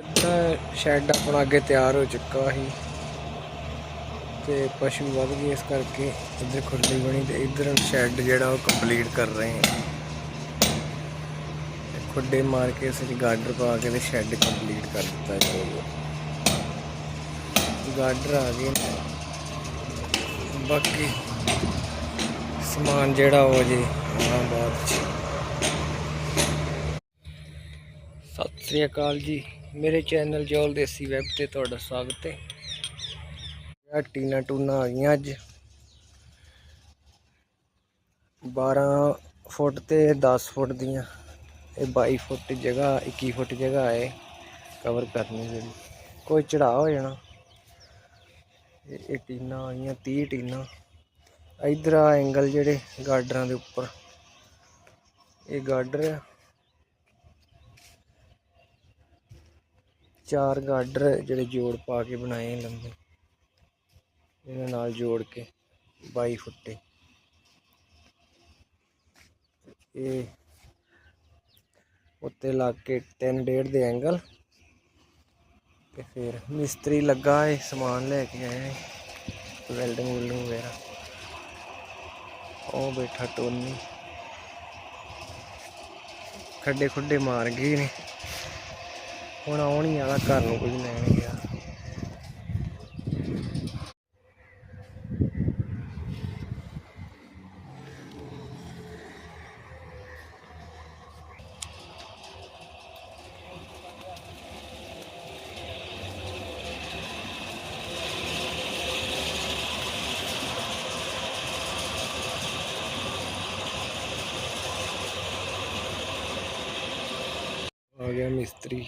ਇੱਦਾਂ ਸ਼ੈੱਡ ਆਪਣਾ ਅੱਗੇ ਤਿਆਰ ਹੋ ਚੁੱਕਾ ਸੀ ਤੇ ਪਸ਼ੂ ਵੱਧ ਗਏ, ਇਸ ਕਰਕੇ ਇੱਧਰ ਖੁੱਲੀ ਬਣੀ ਤੇ ਇੱਧਰ ਸ਼ੈੱਡ ਜਿਹੜਾ ਉਹ ਕੰਪਲੀਟ ਕਰ ਰਹੇ ਹਾਂ। ਖੁੱਡੇ ਮਾਰ ਕੇ ਅਸੀਂ ਗਾਰਡਰ ਪਾ ਕੇ ਤੇ ਸ਼ੈੱਡ ਕੰਪਲੀਟ ਕਰ ਦਿੱਤਾ ਜਾਊਗਾ ਗਾਰਡਰ ਆ ਗਏ ਨੇ। ਬਾਕੀ ਸਮਾਨ ਜਿਹੜਾ ਉਹ ਜੀ ਆਉਣਾ ਬਾਅਦ ਸਤਿ ਸ੍ਰੀ ਅਕਾਲ ਜੀ। ਮੇਰੇ ਚੈਨਲ ਜੋਲ ਦੇਸੀ ਵੈਬ ਤੇ ਤੁਹਾਡਾ ਸਵਾਗਤ ਹੈ। ਆ ਟੀਨਾ ਟੂਨਾ ਆ ਗਈਆਂ ਅੱਜ। 12 ਫੁੱਟ ਤੇ 10 ਫੁੱਟ ਦੀਆਂ। ਇਹ 22 ਫੁੱਟ ਜਗ੍ਹਾ 21 ਫੁੱਟ ਜਗ੍ਹਾ ਹੈ। ਕਵਰ ਕਰਨੀ ਜਿਹੜੀ ਕੋਈ ਚੜਾ ਹੋ ਜਾਣਾ। ਇਹ ਇਹ ਟੀਨਾ ਆ ਗਈਆਂ 30 ਟੀਨਾ। ਇਧਰ ਆ ਐਂਗਲ ਜਿਹੜੇ ਗਾਰਡਰਾਂ ਦੇ ਉੱਪਰ। ਇਹ ਗਾਰਡਰ ਆ। ਚਾਰ ਗਾਰਡਰ ਜਿਹੜੇ ਜੋੜ ਪਾ ਕੇ ਬਣਾਏ ਲੰਬੇ। ਇਹਨਾਂ ਨਾਲ ਜੋੜ ਕੇ 22 ਫੁੱਟੇ। ਇਹ ਉੱਤੇ ਲਾ ਕੇ 3 ਡੇਢ ਦੇ ਐਂਗਲ ਤੇ ਫਿਰ ਮਿਸਤਰੀ ਲੱਗਾ ਹੈ ਸਮਾਨ ਲੈ ਕੇ ਆਏ ਵੈਲਡਿੰਗ ਵੂਲਡਿੰਗ ਵਗੈਰਾ। ਉਹ ਬੈਠਾ ਟੋਨੀ। ਖੱਡੇ ਖੁੱਡੇ ਮਾਰ ਗਏ ਨੇ। ਹੁਣ ਆਉਣ ਹੀ ਵਾਲਾ ਘਰ ਨੂੰ ਕੁਝ ਲੈਣ ਗਿਆ। ਆ ਗਿਆ ਮਿਸਤਰੀ।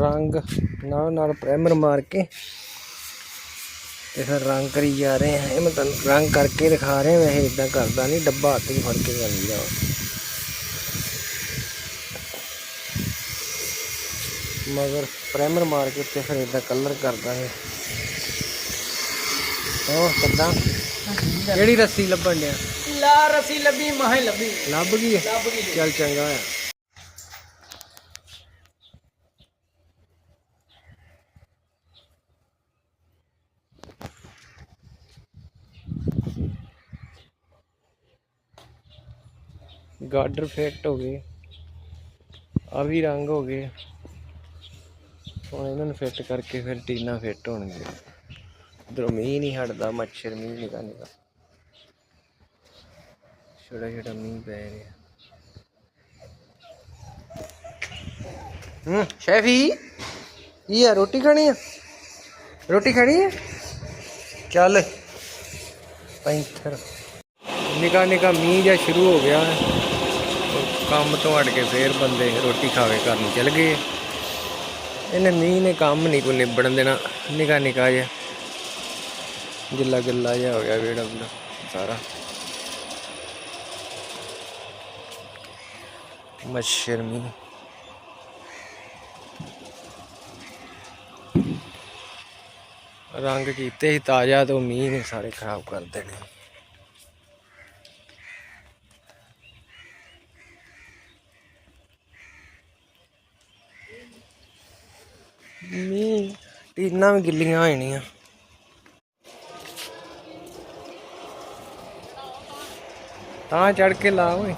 ਰੰਗ ਨਾਲ ਨਾਲ ਪ੍ਰਾਈਮਰ ਮਾਰ ਕੇ ਤੇ ਫਿਰ ਰੰਗ ਕਰੀ ਜਾ ਰਹੇ ਹਾਂ। ਇਹ ਮੈਂ ਤੁਹਾਨੂੰ ਰੰਗ ਕਰਕੇ ਦਿਖਾ ਰਿਹਾ ਵੈਸੇ ਇਦਾਂ ਕਰਦਾ ਨਹੀਂ ਡੱਬਾ ਹੱਥ 'ਚ ਫੜ ਕੇ ਕਰ ਲਿਆ। ਮਗਰ ਪ੍ਰਾਈਮਰ ਮਾਰ ਕੇ ਤੇ ਫਿਰ ਇਦਾਂ ਕਲਰ ਕਰਦਾ ਹੈ ਉਹ ਕਿੱਦਾਂ? ਕਿਹੜੀ ਰੱਸੀ ਲੱਭਣ ਡਿਆ? ਲਾ ਰਸੀ ਲੱਭੀ ਮਾਹੇ ਲੱਭੀ। ਲੱਭ ਗਈ ਹੈ? ਲੱਭ ਗਈ। ਚੱਲ ਚੰਗਾ ਆ ਗਾਰਡਰ ਫਿੱਟ ਹੋ ਗਏ। ਆ ਵੀ ਰੰਗ ਹੋ ਗਏ। ਹੁਣ ਇਹਨਾਂ ਨੂੰ ਫਿੱਟ ਕਰਕੇ ਫਿਰ ਟੀਨਾ ਫਿੱਟ ਹੋਣਗੇ। ਇਧਰੋਂ ਮੀਂਹ ਨਹੀਂ ਹਟਦਾ, ਮੱਛਰ ਮੀਂਹ ਨਿਕਾ ਨਿਕਾ ਛੋਟਾ ਛੋਟਾ ਮੀਂਹ ਪੈ ਰਿਹਾ। ਹੂੰ, ਸ਼ੈਫੀ ਇਹ ਆ, ਰੋਟੀ ਖਾਣੀ ਆ? ਰੋਟੀ ਖਾਣੀ ਆ? ਚੱਲ, ਪੈਂਥਰ। ਨਿਕਾ ਨਿਕਾ ਮੀਂਹ ਜਿਹਾ ਸ਼ੁਰੂ ਹੋ ਗਿਆ ਕੰਮ ਤੋਂ ਹਟ ਕੇ ਫੇਰ ਬੰਦੇ ਰੋਟੀ ਖਾ ਕੇ ਘਰ ਨੂੰ ਚਲ ਗਏ। ਇਹਨੇ ਮੀਂਹ ਨੇ ਕੰਮ ਨਹੀਂ ਕੋ ਨਿਬੜਨ ਦੇਣਾ ਨਿਕਾ ਨਿਕਾ ਜਿਹਾ। ਗਿੱਲਾ ਗਿੱਲਾ ਜਿਹਾ ਹੋ ਗਿਆ ਵੇੜਾ ਬੁੜਾ ਸਾਰਾ। ਮੱਛਰ ਮੀਂਹ। ਰੰਗ ਕੀਤੇ ਸੀ ਤਾਜ਼ਾ ਤੇ ਮੀਂਹ ਨੇ ਸਾਰੇ ਖਰਾਬ ਕਰ ਦੇਣੇ ਮੀਂਹ ਟੀਨਾਂ ਵੀ ਗਿੱਲੀਆਂ ਹੋ ਜਾਣੀਆਂ ਤਾਂ ਚੜ ਕੇ ਲਾ ਓਏ।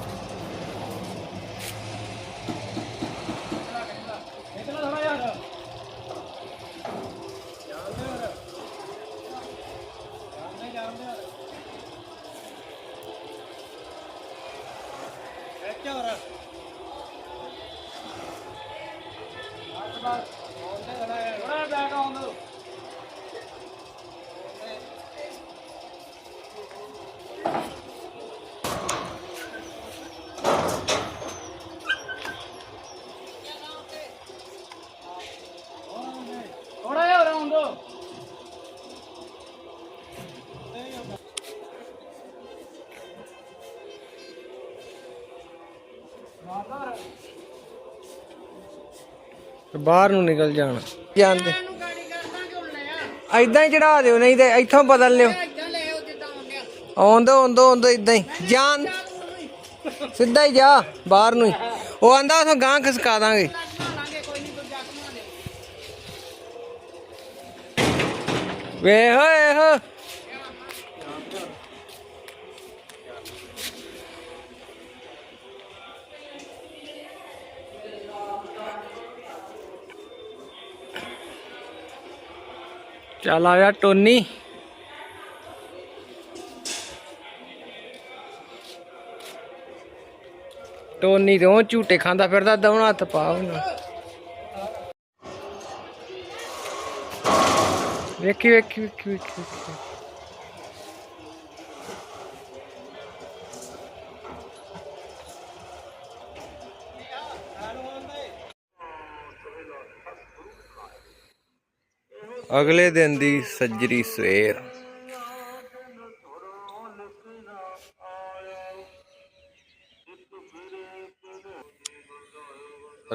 ਬਾਹਰ ਨੂੰ ਨਿਕਲ ਜਾਣ। ਜਾਂਦੇ। ਐਦਾਂ ਹੀ ਚੜਾ ਦਿਓ, ਨਹੀਂ ਤੇ ਇੱਥੋਂ ਬਦਲ ਲਿਓ। ਆਉਂਦਾ ਆਉਂਦਾ ਆਉਂਦਾ ਇਦਾਂ ਹੀ। ਜਾਨ ਸਿੱਧਾ ਹੀ ਜਾ, ਬਾਹਰ ਨੂੰ ਉਹ ਆਂਦਾ ਉਥੋਂ ਗਾਂ ਖਸਕਾ ਦਾਂਗੇ। ਵੇ ਹੋਏ ਹੋ ਚੱਲ ਆਇਆ ਟੋਨੀ। ਟੋਨੀ ਤੇ ਉਹ ਝੂਟੇ ਖਾਂਦਾ ਫਿਰਦਾ, ਦਵਣਾ ਹੱਥ ਪਾ ਉਹਨੂੰ। ਵੇਖੀ ਵੇਖੀ ਵੇਖੀ ਵੇਖੀ। ਅਗਲੇ ਦਿਨ ਦੀ ਸੱਜਰੀ ਸਵੇਰ।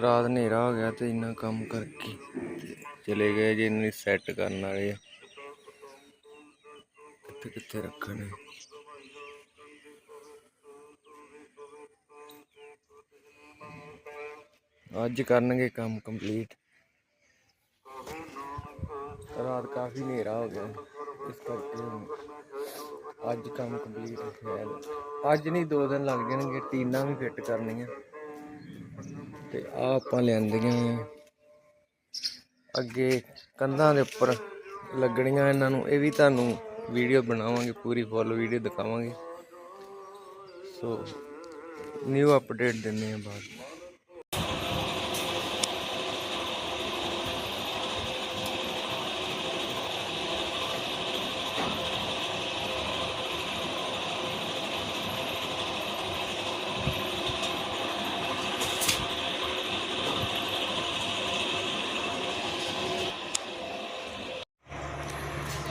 ਰਾਤ ਹਨੇਰਾ ਹੋ ਗਿਆ ਤੇ ਇੰਨਾ ਕੰਮ ਕਰਕੇ ਚਲੇ ਗਏ ਜੀ ਇਹਨੂੰ ਸੈੱਟ ਕਰਨ ਵਾਲੇ ਆ। ਕਿੱਥੇ ਕਿੱਥੇ ਰੱਖਣੇ? ਅੱਜ ਕਰਨਗੇ ਕੰਮ ਕੰਪਲੀਟ ਰਾਤ ਕਾਫੀ ਹਨੇਰਾ ਹੋ ਗਿਆ। ਇਸ ਕਰਕੇ ਅੱਜ ਕੰਮ ਕੰਪਲੀਟ ਹੈ। ਅੱਜ ਨਹੀਂ, ਦੋ ਦਿਨ ਲੱਗ ਜਾਣਗੇ। ਟੀਨਾਂ ਵੀ ਫਿੱਟ ਕਰਨੀਆਂ। ਤੇ ਆ ਆਪਾਂ ਲਿਆਂਦੀਆਂ ਅੱਗੇ ਕੰਧਾਂ ਦੇ ਉੱਪਰ ਲੱਗਣੀਆਂ ਇਹਨਾਂ ਨੂੰ। ਇਹ ਵੀ ਤੁਹਾਨੂੰ ਵੀਡੀਓ ਬਣਾਵਾਂਗੇ, ਪੂਰੀ ਫੁੱਲ ਵੀਡੀਓ ਦਿਖਾਵਾਂਗੇ। ਸੋ ਨਿਊ ਅਪਡੇਟ ਦਿੰਨੇ ਆ ਬਾਅਦ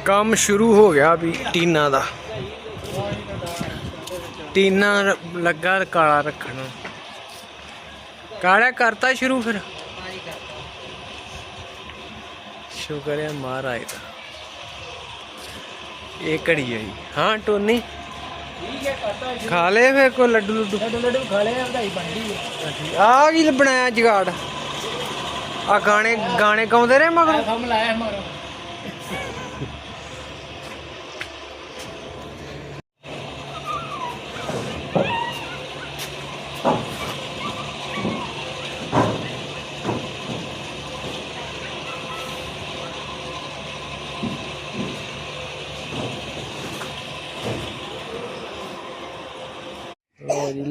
ਕੰਮ ਸ਼ੁਰੂ ਹੋ ਗਿਆ ਵੀ ਟੀਨਾ ਦਾ। ਟੀਨਾ ਲੱਗਾ ਕਾਲਾ ਰੱਖਣਾ। ਕਾਲਾ ਕਰਤਾ ਸ਼ੁਰੂ ਫਿਰ? ਸ਼ੁਕਰ ਹੈ ਮਹਾਰਾਜ ਦਾ। ਇਹ ਘੜੀ ਆਈ। ਹਾਂ ਟੋਨੀ? ਖਾ ਲਏ ਫੇ ਕੋ ਲੱਡੂ ਲੱਡੂ? ਲੱਡੂ ਲੱਡੂ ਖਾ ਲਿਆ ਵਧਾਈ ਬਣਦੀ ਹੈ ਆ। ਕੀ ਬਣਾਇਆ ਜਗਾੜ? ਆ ਗਾਣੇ ਗਾਣੇ ਗਾਉਂਦੇ ਰਹੇ ਮਗਰ? ਕੰਮ ਲਾਇਆ ਹਮਾਰਾ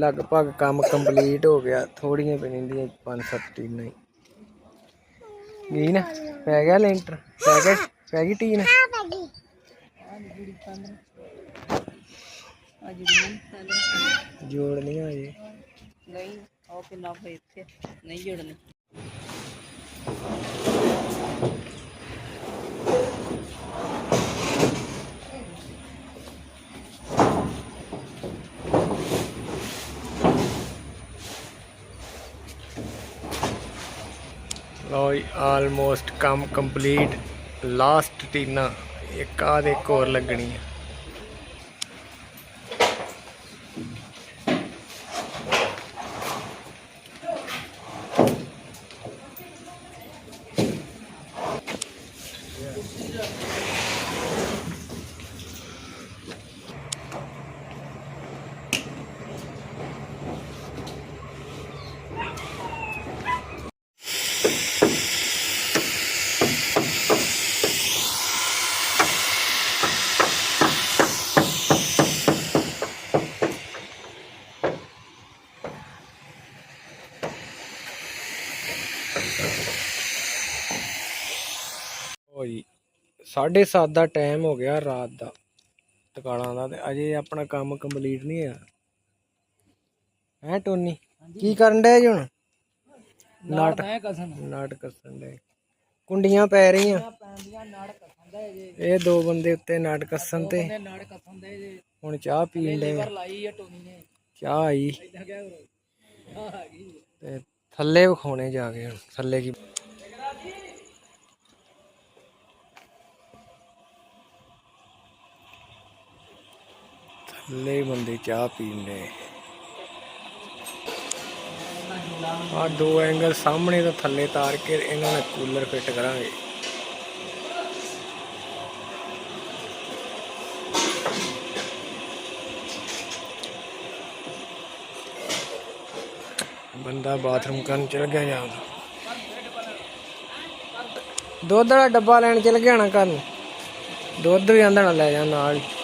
ਲਗਭਗ ਕੰਮ ਕੰਪਲੀਟ ਹੋ ਗਿਆ। ਥੋੜੀਆਂ ਪੈਂਦੀਆਂ ਪੰਜ ਸੱਤ ਟੀਨਾਂ ਹੀ। ਗਈ ਨਾ? ਪੈ ਗਿਆ ਲੈਂਟਰ? ਪੈ ਗਿਆ? ਪੈ ਗਈ ਟੀਨ? ਜੋੜਨੀ ਜੀ ਨਹੀਂ, ਉਹ ਕਿੰਨਾ ਫੇ ਇੱਥੇ? ਨਹੀਂ ਜੁੜਨੇ। ਲੋ ਆਲਮੋਸਟ ਕੰਮ ਕੰਪਲੀਟ ਲਾਸਟ ਟੀਨਾ ਇੱਕ ਆ ਦੇ ਇੱਕ ਹੋਰ ਲੱਗਣੀ ਆ ਹੋ ਜੀ 7:30 ਦਾ ਟਾਈਮ ਹੋ ਗਿਆ ਰਾਤ ਦਾ ਟਕਾਲਾਂ ਦਾ ਤੇ ਅਜੇ ਆਪਣਾ ਕੰਮ ਕੰਪਲੀਟ ਨਹੀਂ ਹੋਇਆ। ਹੈ ਟੋਨੀ ਕੀ ਕਰਨ ਡਿਆ ਜੀ ਹੁਣ? ਨਾਟ ਨਾਟ ਕੱਸਣ ਦੇ ਕੁੰਡੀਆਂ ਪੈ ਰਹੀਆਂ। ਇਹ ਦੋ ਬੰਦੇ ਉੱਤੇ ਨਾਟ ਕੱਸਣ ਤੇ। ਹੁਣ ਚਾਹ ਪੀਣ ਨੇ। ਚਾਹ ਆਈ। ਤੇ ਥੱਲੇ ਵਿਖਾਉਣੇ ਜਾ ਕੇ ਹੁਣ ਥੱਲੇ ਕੀ ਲੈ ਬੰਦੇ ਚਾਹ ਪੀਂਦੇ। ਆ ਦੋ ਐਂਗਲ ਸਾਹਮਣੇ ਤੋਂ ਥੱਲੇ ਤਾਰ ਕੇ ਇਹਨਾਂ ਨੇ ਕੂਲਰ ਫਿੱਟ ਕਰਾਂਗੇ। ਬੰਦਾ ਬਾਥਰੂਮ ਕਰਨ ਚਲ ਗਿਆ ਜਾਂ ਦੁੱਧ ਵਾਲਾ ਡੱਬਾ ਲੈਣ ਚਲ ਗਿਆ ਨਾ ਘਰ ਦੁੱਧ ਵੀ ਆਂਦਾ ਨਾ ਲੈ ਜਾ ਨਾਲ। ਹੀ।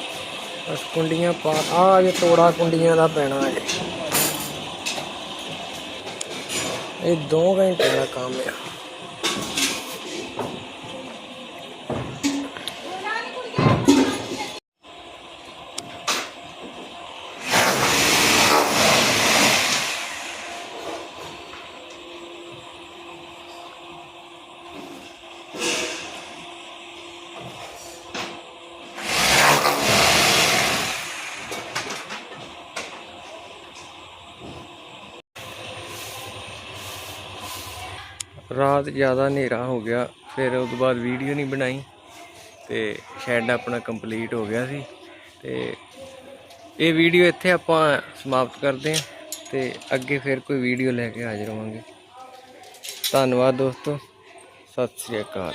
ਬਸ ਕੁੰਡੀਆਂ ਪਾ ਆ ਜੇ ਤੋੜਾ ਕੁੰਡੀਆਂ ਦਾ ਪੈਣਾ ਹੈ। ਇਹ 2 ਘੰਟੇ ਦਾ ਕੰਮ ਹੈ ਰਾਤ ਜ਼ਿਆਦਾ ਹਨੇਰਾ ਹੋ ਗਿਆ, ਫਿਰ ਉਸ ਤੋਂ ਬਾਅਦ ਵੀਡੀਓ ਨਹੀਂ ਬਣਾਈ ਤੇ ਸ਼ੈਡ ਆਪਣਾ ਕੰਪਲੀਟ ਹੋ ਗਿਆ ਸੀ ਤੇ ਇਹ ਵੀਡੀਓ ਇੱਥੇ ਆਪਾਂ ਸਮਾਪਤ ਕਰਦੇ ਹਾਂ ਤੇ ਅੱਗੇ ਫਿਰ ਕੋਈ ਵੀਡੀਓ ਲੈ ਕੇ ਹਾਜ਼ਰ ਹੋਵਾਂਗੇ। ਧੰਨਵਾਦ ਦੋਸਤੋ, ਸਤਿ ਸ੍ਰੀ ਅਕਾਲ।